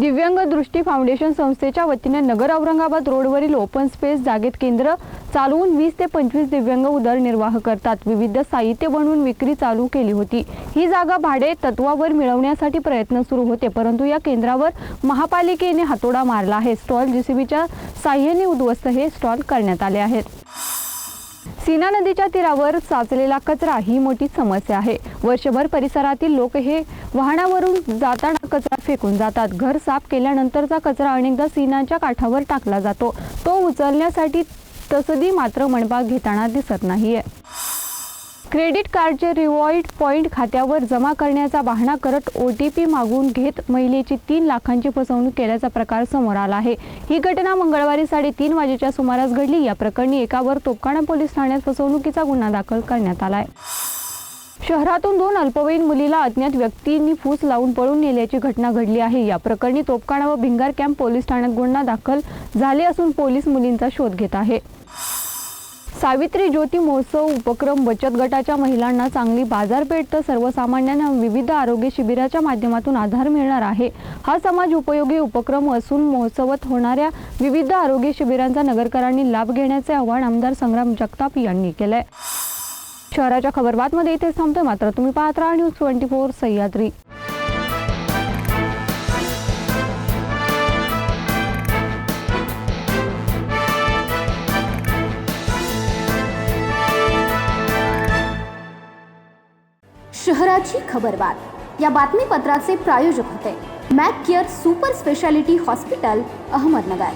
दिव्यांग दृष्टी फाउंडेशन संस्थेच्या वतीने नगर औरंगाबाद रोडवरील ओपन स्पेस जागेत केंद्र चालवून वीस ते पंचवीस दिव्यांग उदरनिर्वाह करतात. विविध साहित्य बनवून विक्री चालू केली होती. ही जागा भाडे तत्वावर मिळवण्यासाठी प्रयत्न सुरू होते परंतु या केंद्रावर महापालिकेने हातोडा मारला आहे. स्टॉल जेसीबीच्या साह्याने उद्ध्वस्त हे स्टॉल करण्यात आले आहेत. सीना नदीच्या तीरावर साचलेला कचरा ही मोठी समस्या आहे. वर्षभर परिसरातील लोक हे वाहनावरून जाताना कचरा फेकून जातात. घर साफ केल्यानंतरचा कचरा अनेकदा सीनाच्या काठावर टाकला जातो. तो उचलण्यासाठी तसदी मात्र मनपा घेताना दिसत नाहीये. क्रेडिट कार्डचे रिवॉइड पॉईंट खात्यावर जमा करण्याचा बहाणा करत ओ टी पी मागून घेत महिलेची तीन लाखांची फसवणूक केल्याचा प्रकार समोर आला आहे. ही घटना मंगळवारी साडेतीन वाजेच्या सुमारास घडली. या प्रकरणी एकावर तोपकाणा पोलीस ठाण्यात फसवणुकीचा गुन्हा दाखल करण्यात आला आहे शहरातून दोन अल्पवयीन मुलीला अज्ञात व्यक्तींनी फूस लावून पळून नेल्याची घटना घडली आहे. या प्रकरणी तोपकाणा व भिंगार कॅम्प पोलीस ठाण्यात गुन्हा दाखल झाले असून पोलीस मुलींचा शोध घेत आहे. सावित्री ज्योती महोत्सव उपक्रम बचत गटाच्या महिलांना चांगली बाजारपेठ तर सर्वसामान्यांना विविध आरोग्य शिबिराच्या माध्यमातून आधार मिळणार आहे. हा समाज उपयोगी उपक्रम असून महोत्सवात होणाऱ्या विविध आरोग्य शिबिरांचा नगरकरांनी लाभ घेण्याचे आवाहन आमदार संग्राम जगताप यांनी केलंय. शहराच्या खबरबातमध्ये इथेच थांबतोय. मात्र तुम्ही पाहत राहा न्यूज ट्वेंटी फोर सह्याद्री. शहराची खबरबात. या बातमीपत्राचे प्रायोजक होते. Mac Care super speciality hospital Ahmednagar.